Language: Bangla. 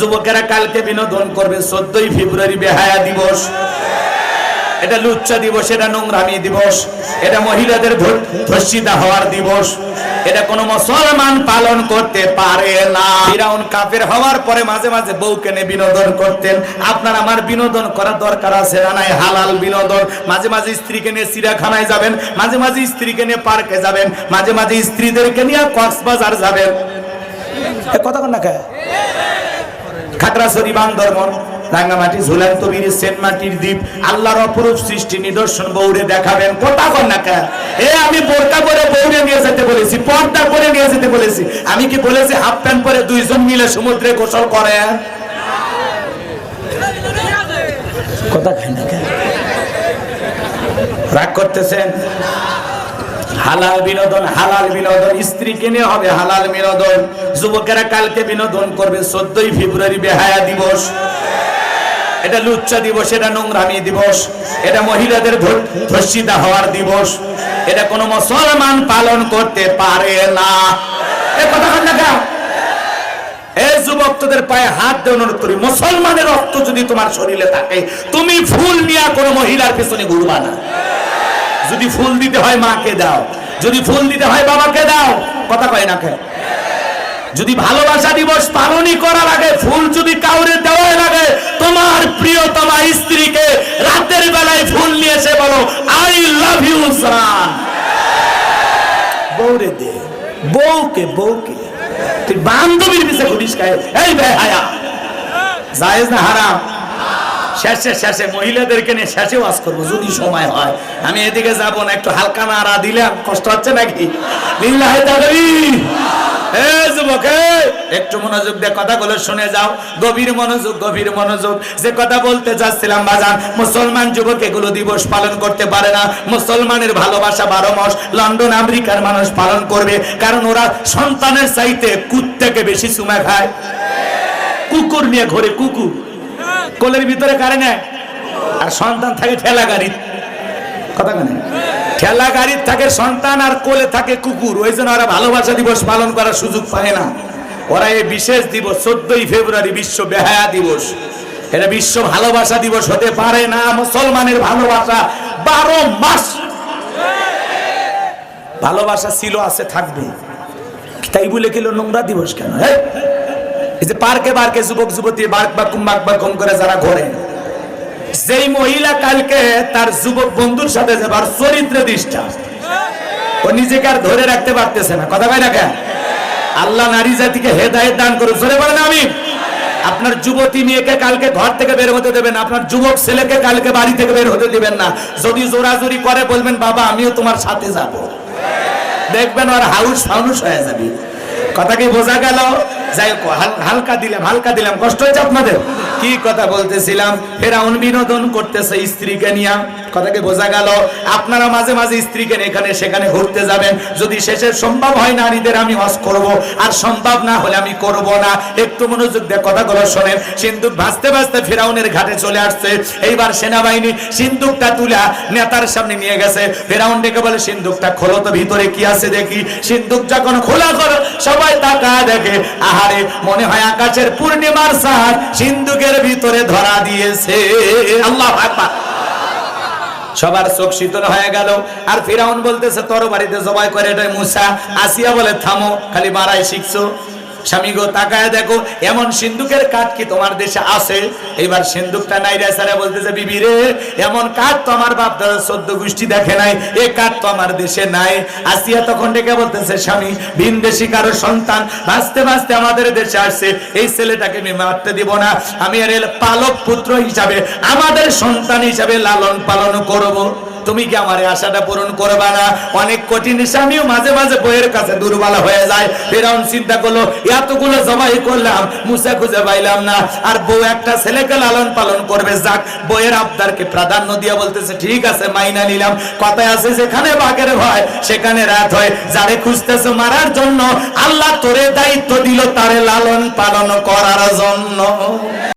যুবকেরা কালকে বিনোদন করবে, চোদ্দই ফেব্রুয়ারি বেহায়া দিবস। এটা লুচ্চা দিবস, এটা নোংরামি দিবস, এটা মহিলাদের ধর্ষিতা হওয়ার দিবস। এটা কোনো মুসলমান পালন করতে পারে না। ফিরাউন কাফের হওয়ার পরে মাঝে মাঝে বউকে নিয়ে বিনোদন করতেন। আপনার আমার বিনোদন করার দরকার আছে না নাই? হালাল বিনোদন। মাঝে মাঝে স্ত্রীকে নিয়ে চিড়িয়াখানায় যাবেন, মাঝে মাঝে স্ত্রীকে নিয়ে পার্কে যাবেন, মাঝে মাঝে স্ত্রীদেরকে নিয়ে কক্সবাজার যাবেন। কথা কন না কে? খাগড়াছড়ি বান্দরবন, রাঙ্গামাটি ঝুলান্ত বীর সেন্ট মাটির দ্বীপ, আল্লাহর অপরূপ সৃষ্টি, নিদর্শন বৌরে দেখাবেন। কথা কন না এ আমি বোরকা পরে বৌরে নিয়ে যেতে বলেছি, পর্দা করে নিয়ে যেতে বলেছি। আমি কি বলেছি হাফ প্যান্ট পরে দুইজন মিলে সমুদ্রে গোসল করে কথা খাই না রাগ করতেছেন? হালাল বিনোদন হালাল বিনোদন। স্ত্রীকে নিয়ে হবে হালাল বিনোদন? যুবকেরা কালকে বিনোদন করবে, চোদ্দই ফেব্রুয়ারি বেহায়া দিবস। এটা লুচ্চা দিবস, এটা নোংরামি দিবস। এটা মহিলাদের ধর্ষিতা হওয়ার দিবস। এটা কোনো মুসলমান পালন করতে পারে না। কন কেন? যুবক তোদের পায়ে হাত দিয়ে অনুরোধ করি, মুসলমানের রক্ত যদি তোমার শরীরে থাকে, তুমি ফুল নিয়ে কোনো মহিলার পেছনে ঘুরবা না। যদি ফুল দিতে হয় মাকে দাও। যদি ফুল দিতে হয় বাবাকে দাও। কথা কয় না যদি ভালোবাসা দিবস পালনই করা লাগে ফুল যদি কাউরে দেওয়া লাগে, তোমার প্রিয়তমা স্ত্রীকে রাতের বেলায় ফুল নিয়ে এসে বলো আই লাভ ইউ সান বউরে দে। বউকে বউকে। তুই বান্ধবীর পিছিয়ে ঘুরিস খায় এই বে হায়া জায়েজ না হারাম? শেষে শেষে মহিলাদেরকে নিয়ে শেষে ওয়াজ করব, যদি সময় হয়। আমি এদিকে যাব না, একটু হালকা নাড়া দিলাম কষ্ট হচ্ছে নাকি? একটু মনোযোগ দিয়ে কথাগুলো শুনে যাও। গভীর মনোযোগ গভীর মনোযোগ। যে কথা বলতে চাচ্ছিলাম, বাজান, মুসলমান যুবক এগুলো দিবস পালন করতে পারে না। মুসলমানের ভালোবাসা বারো মাস, লন্ডন, আমেরিকার মানুষ পালন করবে। কারণ ওরা সন্তানের চাইতে কুত্তেকে বেশি চুমা খায়। কুকুর নিয়ে ঘরে, কুকুর। কোলের ভিতরে কারে নেয়? আর সন্তান থাকে ঠেলা গাড়ি কথা কেন ঠেলা গাড়ির থাকে সন্তান আর কোলে থাকে কুকুর। ওই জন্য ওরা ভালোবাসা দিবস পালন করার সুযোগ পায় না। ওরা এই বিশেষ দিবস, চোদ্দই ফেব্রুয়ারি বিশ্ব বেহায়া দিবস। এটা বিশ্ব ভালোবাসা দিবস হতে পারে না। মুসলমানের ভালোবাসা বারো মাস। ভালোবাসা ছিল, আছে, থাকবে। তাই বলে কিলো নোংরা দিবস কেন? হ্যাঁ এই যে পার্কে পার্কে যুবক যুবতী বার্ক বাকুম বাক বাকুম করে যারা ঘোরে, যেই মহিলা কালকে তার যুবক বন্ধুর সাথে যাবার চরিত্র দৃষ্টা, ও নিজেকে আর ধরে রাখতে পারতেছে না। কথা না কেন? আল্লাহ নারী জাতিকে হেদায়েত দান করুন জোরে বলেন আমি আপনার যুবতী মেয়েকে কালকে ঘর থেকে বের হতে দেবেন। আপনার যুবক ছেলেকে কালকে বাড়ি থেকে বের হতে দিবেন না। যদি জোরাজুরি করে বলবেন, বাবা, আমিও তোমার সাথে যাব। দেখবেন আর হাউস ফাউস হয়ে যাবে। কথা কি বোঝা গেল। যাই হালকা দিলাম হালকা দিলাম, কষ্ট হয়েছে আপনাদের? কি কথা বলতেছিলাম? ফেরাউন বিনোদন করতেছে স্ত্রীকে নিয়ে। কথা কি বোঝা গেল, আপনারা মাঝে মাঝে স্ত্রীকে এখানে সেখানে ঘুরতে যাবেন। যদি শেষে সম্ভব হয় নারীদের আমি হজ করব। আর সম্ভব না হলে আমি করব না। একটু মনোযোগ দিয়ে কথাগুলো শোনেন। সিন্ধুক ভাসতে ভাসতে ফেরাউনের ঘাটে চলে আসছে। এইবার সেনাবাহিনী সিন্ধুকটা তুলা নেতার সামনে নিয়ে গেছে। ফেরাউন ডেকে বলে, সিন্ধুকটা খোলো তো, ভিতরে কি আছে দেখি? সিন্ধুক যখন খোলা করো, সবাই তাকা দেখে, আহারে, মনে হয় আকাশের পূর্ণিমার সার সিন্ধুকের ভিতরে ধরা দিয়েছে। আল্লাহ আকবার। সবার চোখ শীতল হয়ে গেল। আর ফিরাউন বলতেছে, তোর বাড়িতে জবাই করে এটাই মুসা। আসিয়া বলে, থামো, খালি মারাই শিখছো। স্বামী গো, তাকায় দেখো, এমন সিন্ধুকের কাঠ কি তোমার দেশে আছে? এবার সিন্ধুকটা নাই রে সারা বলতেছে, বিবি রে, এমন কাঠ তো আমার বাপ দাদা চোদ্দ গোষ্ঠী দেখে নাই, এ কাঠ তো আমার দেশে নাই। আসিয়া তখন ডেকে বলতেছে, স্বামী, ভিন দেশি কারও সন্তান ভাসতে ভাসতে আমাদের দেশে আসছে। এই ছেলেটাকে আমি মারতে দিব না। আমি এর পালক পুত্র হিসাবে, আমাদের সন্তান হিসাবে লালন পালন করব। তুমি কি আমার আশাটা পূরণ করবা না? অনেক কঠিন স্বামীও মাঝে মাঝে বইয়ের কাছে দুর্বল হয়ে যায়। ফেরাউন চিন্তা করল, এতগুলো জবাই করলাম মুসা খুঁজে পাইলাম না। আর বউ একটা ছেলেকে লালন পালন করবে, যাক, বইয়ের আবদারকে প্রাধান্য দিয়ে বলতেছে, ঠিক আছে, মাইনা নিলাম। কথায় আছে, যেখানে বাঘের ভয়, সেখানে রাত হয়। যারে খুঁজতেছে মারার জন্য, আল্লাহ তোরে দায়িত্ব দিল, তারে লালন পালন করার জন্য।